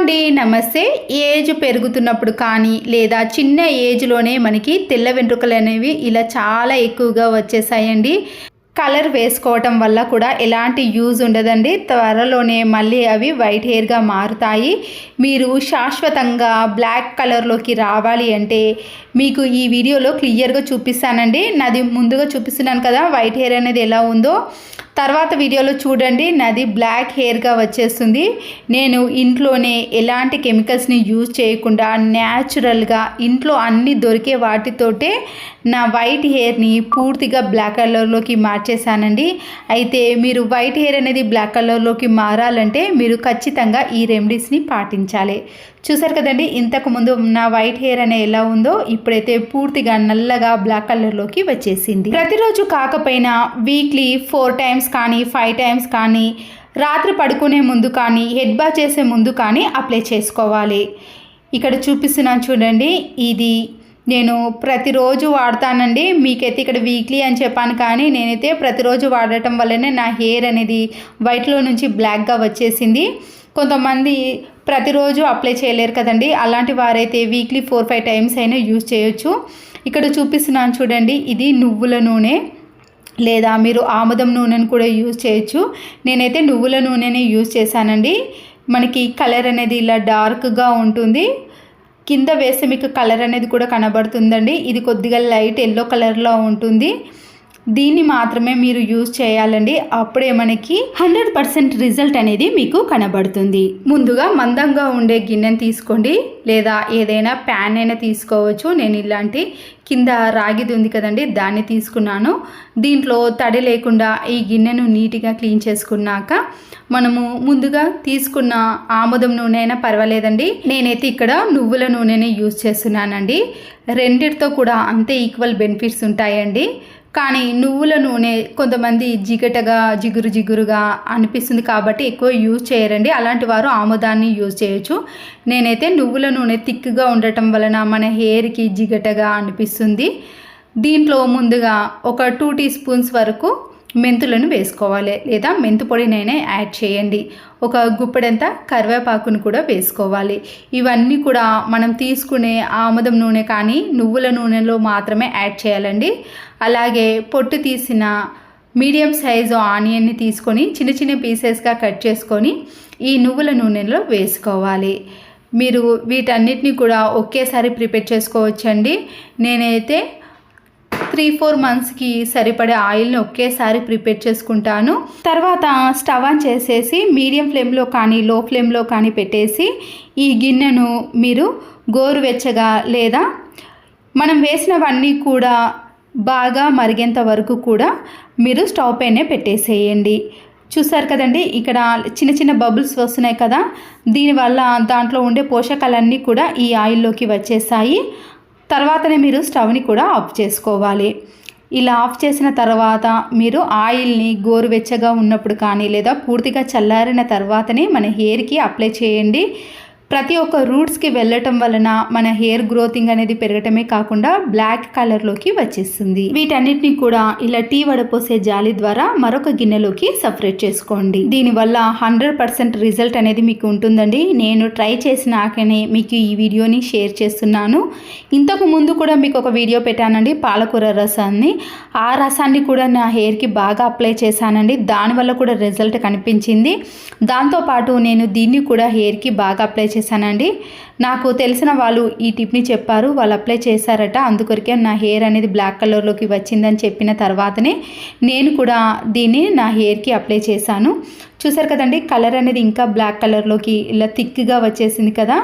అండి నమస్తే. ఏజ్ పెరుగుతున్నప్పుడు కానీ లేదా చిన్న ఏజ్లోనే మనకి తెల్ల వెంట్రుకలు అనేవి ఇలా చాలా ఎక్కువగా వచ్చేసాయండి. కలర్ వేసుకోవటం వల్ల కూడా ఎలాంటి యూజ్ ఉండదండి. త్వరలోనే మళ్ళీ అవి వైట్ హెయిర్గా మారుతాయి. మీరు శాశ్వతంగా బ్లాక్ కలర్లోకి రావాలి అంటే మీకు ఈ వీడియోలో క్లియర్గా చూపిస్తానండి. నాది ముందుగా చూపిస్తున్నాను కదా వైట్ హెయిర్ అనేది ఎలా ఉందో. తర్వాత వీడియోలో చూడండి. నాది బ్లాక్ హెయిర్గా వచ్చేస్తుంది. నేను ఇంట్లోనే ఎలాంటి కెమికల్స్ని యూజ్ చేయకుండా న్యాచురల్గా ఇంట్లో అన్ని దొరికే వాటితోటే నా వైట్ హెయిర్ని పూర్తిగా బ్లాక్ కలర్లోకి మార్చేశానండి. అయితే మీరు వైట్ హెయిర్ అనేది బ్లాక్ కలర్లోకి మారాలంటే మీరు ఖచ్చితంగా ఈ రెమెడీస్ని పాటించాలి. చూసారు కదండి ఇంతకుముందు నా వైట్ హెయిర్ అనే ఎలా ఉందో ఇప్పుడైతే పూర్తిగా నల్లగా బ్లాక్ కలర్లోకి వచ్చేసింది. ప్రతిరోజు కాకపోయినా వీక్లీ ఫోర్ టైమ్స్ కానీ ఫైవ్ టైమ్స్ కానీ రాత్రి పడుకునే ముందు కానీ హెడ్ బా చేసే ముందు కానీ అప్లై చేసుకోవాలి. ఇక్కడ చూపిస్తున్నాను చూడండి ఇది నేను ప్రతిరోజు వాడతానండి. మీకైతే ఇక్కడ వీక్లీ అని చెప్పాను కానీ నేనైతే ప్రతిరోజు వాడటం వల్లనే నా హెయిర్ అనేది వైట్లో నుంచి బ్లాక్గా వచ్చేసింది. కొంతమంది ప్రతిరోజు అప్లై చేయలేరు కదండి. అలాంటి వారైతే వీక్లీ ఫోర్ ఫైవ్ టైమ్స్ అయినా యూజ్ చేయొచ్చు. ఇక్కడ చూపిస్తున్నాను చూడండి ఇది నువ్వుల నూనె. లేదా మీరు ఆముదం నూనెను కూడా యూజ్ చేయొచ్చు. నేనైతే నువ్వుల నూనెని యూజ్ చేశానండి. మనకి కలర్ అనేది ఇలా డార్క్గా ఉంటుంది. కింద వేస్తే మీకు కలర్ అనేది కూడా కనబడుతుందండి. ఇది కొద్దిగా లైట్ ఎల్లో కలర్లో ఉంటుంది. దీన్ని మాత్రమే మీరు యూజ్ చేయాలండి. అప్పుడే మనకి హండ్రెడ్ పర్సెంట్ రిజల్ట్ అనేది మీకు కనబడుతుంది. ముందుగా మందంగా ఉండే గిన్నెని తీసుకోండి. లేదా ఏదైనా ప్యాన్ అయినా తీసుకోవచ్చు. నేను ఇలాంటి కింద రాగిది ఉంది కదండి దాన్ని తీసుకున్నాను. దీంట్లో తడి లేకుండా ఈ గిన్నెను నీట్గా క్లీన్ చేసుకున్నాక మనము ముందుగా తీసుకున్న ఆముదం నూనె అయినా పర్వాలేదండి. నేనైతే ఇక్కడ నువ్వుల నూనెని యూజ్ చేస్తున్నానండి. రెండిటితో కూడా అంతే ఈక్వల్ బెనిఫిట్స్ ఉంటాయండి. కానీ నువ్వుల నూనె కొంతమంది జిగటగా జిగురు జిగురుగా అనిపిస్తుంది కాబట్టి ఎక్కువ యూజ్ చేయరండి. అలాంటి వారు ఆముదాన్ని యూజ్ చేయొచ్చు. నేనైతే నువ్వుల నూనె థిక్గా ఉండటం వలన మన హెయిర్కి జిగటగా అనిపిస్తుంది. దీంట్లో ముందుగా ఒక టూ టీ స్పూన్స్ వరకు మెంతులను వేసుకోవాలి లేదా మెంతు పొడినైనా యాడ్ చేయండి. ఒక గుప్పెడంత కరివేపాకును కూడా వేసుకోవాలి. ఇవన్నీ కూడా మనం తీసుకునే ఆముదం నూనె కానీ నువ్వుల నూనెలో మాత్రమే యాడ్ చేయాలండి. అలాగే పొట్టు తీసిన మీడియం సైజు ఆనియన్ని తీసుకొని చిన్న చిన్న పీసెస్గా కట్ చేసుకొని ఈ నువ్వుల నూనెలో వేసుకోవాలి. మీరు వీటన్నిటిని కూడా ఒకేసారి ప్రిపేర్ చేసుకోవచ్చండి. నేనైతే త్రీ ఫోర్ మంత్స్కి సరిపడే ఆయిల్ని ఒకేసారి ప్రిపేర్ చేసుకుంటాను. తర్వాత స్టవ్ ఆన్ చేసేసి మీడియం ఫ్లేమ్లో కానీ లో ఫ్లేమ్లో కానీ పెట్టేసి ఈ గిన్నెను మీరు గోరువెచ్చగా లేదా మనం వేసినవన్నీ కూడా బాగా మరిగేంత వరకు కూడా మీరు స్టవ్ పైనే పెట్టేసేయండి. చూసారు కదండి ఇక్కడ చిన్న చిన్న బబుల్స్ వస్తున్నాయి కదా దీనివల్ల దాంట్లో ఉండే పోషకాలన్నీ కూడా ఈ ఆయిల్లోకి వచ్చేసాయి. తర్వాతనే మీరు స్టవ్ని కూడా ఆఫ్ చేసుకోవాలి. ఇలా ఆఫ్ చేసిన తర్వాత మీరు ఆయిల్ని గోరువెచ్చగా ఉన్నప్పుడు కానీ లేదా పూర్తిగా చల్లారిన తర్వాతనే మన హెయిర్కి అప్లై చేయండి. ప్రతి ఒక్క రూట్స్కి వెళ్ళటం వలన మన హెయిర్ గ్రోతింగ్ అనేది పెరగటమే కాకుండా బ్లాక్ కలర్లోకి వచ్చేస్తుంది. వీటన్నిటిని కూడా ఇలా టీ వడపోసే జాలి ద్వారా మరొక గిన్నెలోకి సపరేట్ చేసుకోండి. దీనివల్ల హండ్రెడ్ పర్సెంట్ రిజల్ట్ అనేది మీకు ఉంటుందండి. నేను ట్రై చేసినాకనే మీకు ఈ వీడియోని షేర్ చేస్తున్నాను. ఇంతకు ముందు కూడా మీకు ఒక వీడియో పెట్టానండి పాలకూర రసాన్ని. ఆ రసాన్ని కూడా నా హెయిర్కి బాగా అప్లై చేశానండి. దానివల్ల కూడా రిజల్ట్ కనిపించింది. దాంతోపాటు నేను దీన్ని కూడా హెయిర్కి బాగా అప్లై చేశానండి. నాకు తెలిసిన వాళ్ళు ఈ టిప్ని చెప్పారు. వాళ్ళు అప్లై చేశారట. అందుకొరికే నా హెయిర్ అనేది బ్లాక్ కలర్లోకి వచ్చిందని చెప్పిన తర్వాతనే నేను కూడా దీన్ని నా హెయిర్కి అప్లై చేశాను. చూసారు కదండి కలర్ అనేది ఇంకా బ్లాక్ కలర్లోకి ఇలా థిక్గా వచ్చేసింది కదా.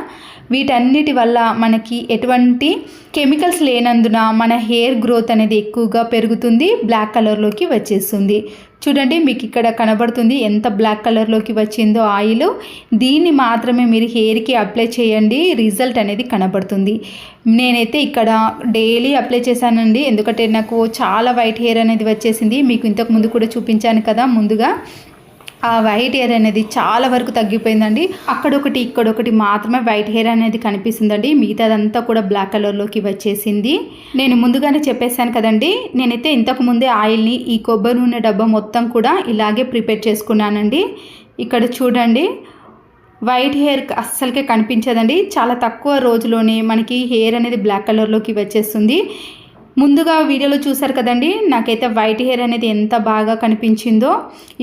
వీటన్నిటి వల్ల మనకి ఎటువంటి కెమికల్స్ లేనందున మన హెయిర్ గ్రోత్ అనేది ఎక్కువగా పెరుగుతుంది బ్లాక్ కలర్లోకి వచ్చేస్తుంది. చూడండి మీకు ఇక్కడ కనబడుతుంది ఎంత బ్లాక్ కలర్లోకి వచ్చిందో ఆయిల్. దీన్ని మాత్రమే మీరు హెయిర్కి అప్లై చేయండి రిజల్ట్ అనేది కనబడుతుంది. నేనైతే ఇక్కడ డైలీ అప్లై చేశానండి ఎందుకంటే నాకు చాలా వైట్ హెయిర్ అనేది వచ్చేసింది. మీకు ఇంతకు ముందు కూడా చూపించాను కదా ముందుగా. ఆ వైట్ హెయిర్ అనేది చాలా వరకు తగ్గిపోయిందండి. అక్కడొకటి ఇక్కడొకటి మాత్రమే వైట్ హెయిర్ అనేది కనిపిస్తుందండి. మిగతాదంతా కూడా బ్లాక్ కలర్లోకి వచ్చేసింది. నేను ముందుగానే చెప్పేశాను కదండి నేనైతే ఇంతకు ముందే ఆయిల్ని ఈ కొబ్బరి నూనె డబ్బా మొత్తం కూడా ఇలాగే ప్రిపేర్ చేసుకున్నానండి. ఇక్కడ చూడండి వైట్ హెయిర్ అస్సలకే కనిపించదండి. చాలా తక్కువ రోజులోనే మనకి హెయిర్ అనేది బ్లాక్ కలర్లోకి వచ్చేస్తుంది. ముందుగా వీడియోలో చూసారు కదండి నాకైతే వైట్ హెయిర్ అనేది ఎంత బాగా కనిపించిందో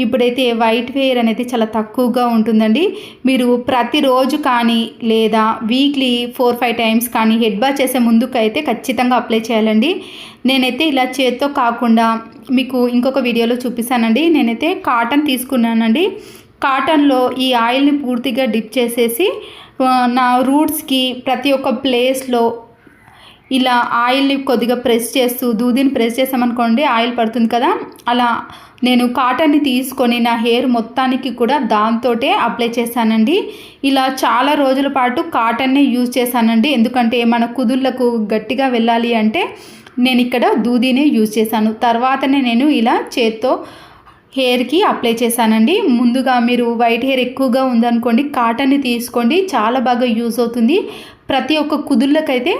ఇప్పుడైతే వైట్ హెయిర్ అనేది చాలా తక్కువగా ఉంటుందండి. మీరు ప్రతిరోజు కానీ లేదా వీక్లీ ఫోర్ ఫైవ్ టైమ్స్ కానీ హెడ్ బాత్ చేసే ముందుకు అయితే ఖచ్చితంగా అప్లై చేయాలండి. నేనైతే ఇలా చేత్తో కాకుండా మీకు ఇంకొక వీడియోలో చూపిస్తానండి. నేనైతే కాటన్ తీసుకున్నానండి. కాటన్లో ఈ ఆయిల్ని పూర్తిగా డిప్ చేసేసి నా రూట్స్కి ప్రతి ఒక్క ప్లేస్లో ఇలా ఆయిల్ని కొద్దిగా ప్రెస్ చేస్తూ దూదిని ప్రెస్ చేసామనుకోండి ఆయిల్ పడుతుంది కదా? అలా నేను కాటన్ని తీసుకొని నా హెయిర్ మొత్తానికి కూడా దాంతోటే అప్లై చేశానండి. ఇలా చాలా రోజుల పాటు కాటన్నే యూజ్ చేశానండి. ఎందుకంటే మన కుదుళ్ళకు గట్టిగా వెళ్ళాలి అంటే నేను ఇక్కడ దూదినే యూజ్ చేశాను. తర్వాతనే నేను ఇలా చేత్తో హెయిర్కి అప్లై చేశానండి. ముందుగా మీరు వైట్ హెయిర్ ఎక్కువగా ఉందనుకోండి కాటన్ని తీసుకోండి. చాలా బాగా యూజ్ అవుతుంది. ప్రతి ఒక్క కుదుళ్ళకైతే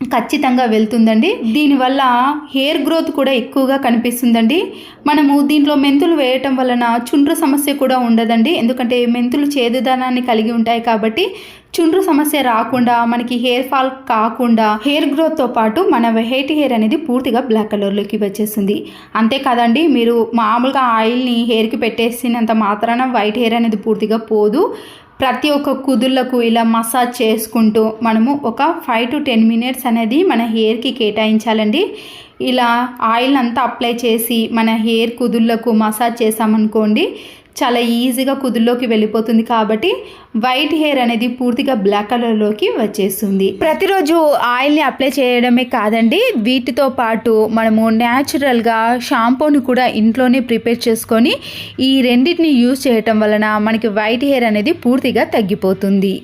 ఖచ్చితంగా వెళ్తుందండి. దీనివల్ల హెయిర్ గ్రోత్ కూడా ఎక్కువగా కనిపిస్తుందండి. మనము దీంట్లో మెంతులు వేయటం వలన చుండ్రు సమస్య కూడా ఉండదండి. ఎందుకంటే మెంతులు చేదుదనాన్ని కలిగి ఉంటాయి కాబట్టి చుండ్రు సమస్య రాకుండా మనకి హెయిర్ ఫాల్ కాకుండా హెయిర్ గ్రోత్తో పాటు మన హెయిట్ హెయిర్ అనేది పూర్తిగా బ్లాక్ కలర్లోకి వచ్చేస్తుంది. అంతేకాదండి మీరు మామూలుగా ఆయిల్ని హెయిర్కి పెట్టేసినంత మాత్రాన వైట్ హెయిర్ అనేది పూర్తిగా పోదు. ప్రతి ఒక్క కుదుళ్ళకు ఇలా మసాజ్ చేసుకుంటూ మనము ఒక ఫైవ్ టు టెన్ మినిట్స్ అనేది మన హెయిర్కి కేటాయించాలండి. ఇలా ఆయిల్ అంతా అప్లై చేసి మన హెయిర్ కుదుళ్ళకు మసాజ్ చేసామనుకోండి చాలా ఈజీగా కుదుల్లోకి వెళ్ళిపోతుంది కాబట్టి వైట్ హెయిర్ అనేది పూర్తిగా బ్లాక్ కలర్లోకి వచ్చేస్తుంది. ప్రతిరోజు ఆయిల్ని అప్లై చేయడమే కాదండి వీటితో పాటు మనము న్యాచురల్గా షాంపూని కూడా ఇంట్లోనే ప్రిపేర్ చేసుకొని ఈ రెండింటిని యూజ్ చేయటం వలన మనకి వైట్ హెయిర్ అనేది పూర్తిగా తగ్గిపోతుంది.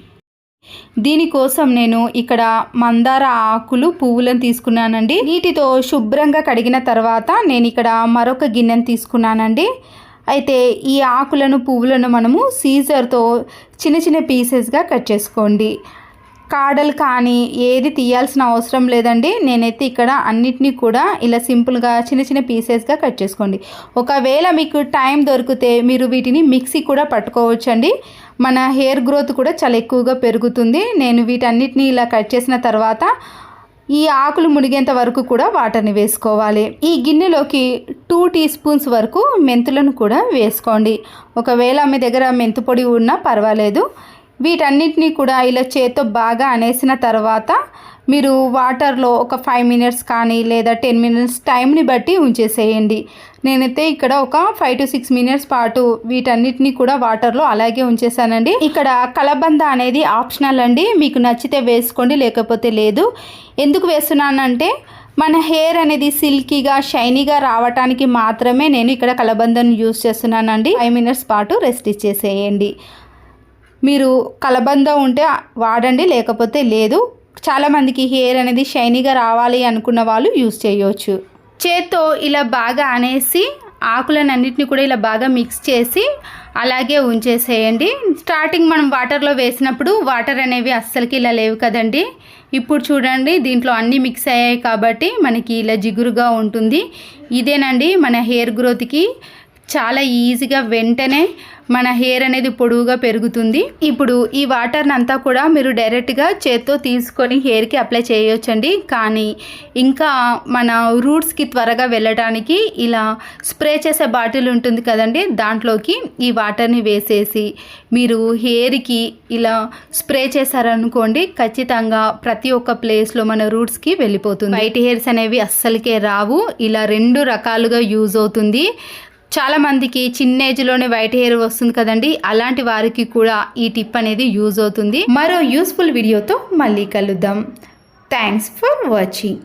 దీనికోసం నేను ఇక్కడ మందార ఆకులు పువ్వులను తీసుకున్నానండి. నీటితో శుభ్రంగా కడిగిన తర్వాత నేను ఇక్కడ మరొక గిన్నెను తీసుకున్నానండి. అయితే ఈ ఆకులను పువ్వులను మనము సీజర్తో చిన్న చిన్న పీసెస్గా కట్ చేసుకోండి. కాడలు కానీ ఏది తీయాల్సిన అవసరం లేదండి. నేనైతే ఇక్కడ అన్నిటినీ కూడా ఇలా సింపుల్గా చిన్న చిన్న పీసెస్గా కట్ చేసుకోండి. ఒకవేళ మీకు టైం దొరికితే మీరు వీటిని మిక్సీ కూడా పట్టుకోవచ్చండి. మన హెయిర్ గ్రోత్ కూడా చాలా ఎక్కువగా పెరుగుతుంది. నేను వీటన్నిటిని ఇలా కట్ చేసిన తర్వాత ఈ ఆకులు మునిగేంత వరకు కూడా వాటర్ని వేసుకోవాలి. ఈ గిన్నెలోకి టూ టీ స్పూన్స్ వరకు మెంతులను కూడా వేసుకోండి. ఒకవేళ మీ దగ్గర మెంతు పొడి ఉన్నా పర్వాలేదు. వీటన్నిటినీ కూడా ఇలా చేత్తో బాగా అనేసిన తర్వాత మీరు వాటర్లో ఒక ఫైవ్ మినిట్స్ కానీ లేదా టెన్ మినిట్స్ టైంని బట్టి ఉంచేసేయండి. నేనైతే ఇక్కడ ఒక ఫైవ్ టు సిక్స్ మినిట్స్ పాటు వీటన్నిటిని కూడా వాటర్లో అలాగే ఉంచేసానండి ఇక్కడ కలబంద అనేది ఆప్షనల్ అండి. మీకు నచ్చితే వేసుకోండి లేకపోతే లేదు. ఎందుకు వేస్తున్నానంటే మన హెయిర్ అనేది సిల్కీగా షైనీగా రావటానికి మాత్రమే నేను ఇక్కడ కలబందను యూస్ చేస్తున్నానండి. ఫైవ్ మినిట్స్ పాటు రెస్ట్ ఇచ్చేసేయండి. మీరు కలబంద ఉంటే వాడండి లేకపోతే లేదు. చాలామందికి హెయిర్ అనేది షైనీగా రావాలి అనుకున్న వాళ్ళు యూజ్ చేయవచ్చు చేత్తో ఇలా బాగా అనేసి ఆకులన్నింటినీ కూడా ఇలా బాగా మిక్స్ చేసి అలాగే ఉంచేసేయండి. స్టార్టింగ్ మనం వాటర్లో వేసినప్పుడు వాటర్ అనేవి అస్సలకి ఇలా లేవు కదండి. ఇప్పుడు చూడండి దీంట్లో అన్నీ మిక్స్ అయ్యాయి కాబట్టి మనకి ఇలా జిగురుగా ఉంటుంది. ఇదేనండి మన హెయిర్ గ్రోత్కి చాలా ఈజీగా వెంటనే మన హెయిర్ అనేది పొడవుగా పెరుగుతుంది. ఇప్పుడు ఈ వాటర్ని అంతా కూడా మీరు డైరెక్ట్గా చేత్తో తీసుకొని హెయిర్కి అప్లై చేయొచ్చండి. కానీ ఇంకా మన రూట్స్కి త్వరగా వెళ్ళడానికి ఇలా స్ప్రే చేసే బాటిల్ ఉంటుంది కదండి దాంట్లోకి ఈ వాటర్ని వేసేసి మీరు హెయిర్కి ఇలా స్ప్రే చేశారనుకోండి ఖచ్చితంగా ప్రతి ఒక్క ప్లేస్లో మన రూట్స్కి వెళ్ళిపోతుంది. వైట్ హెయిర్స్ అనేవి అస్సలకే రావు. ఇలా రెండు రకాలుగా యూజ్ అవుతుంది. చాలామందికి చిన్న ఏజ్లోనే వైట్ హెయిర్ వస్తుంది కదండి. అలాంటి వారికి కూడా ఈ టిప్ అనేది యూజ్ అవుతుంది. మరో యూస్ఫుల్ వీడియోతో మళ్ళీ కలుద్దాం. Thanks for watching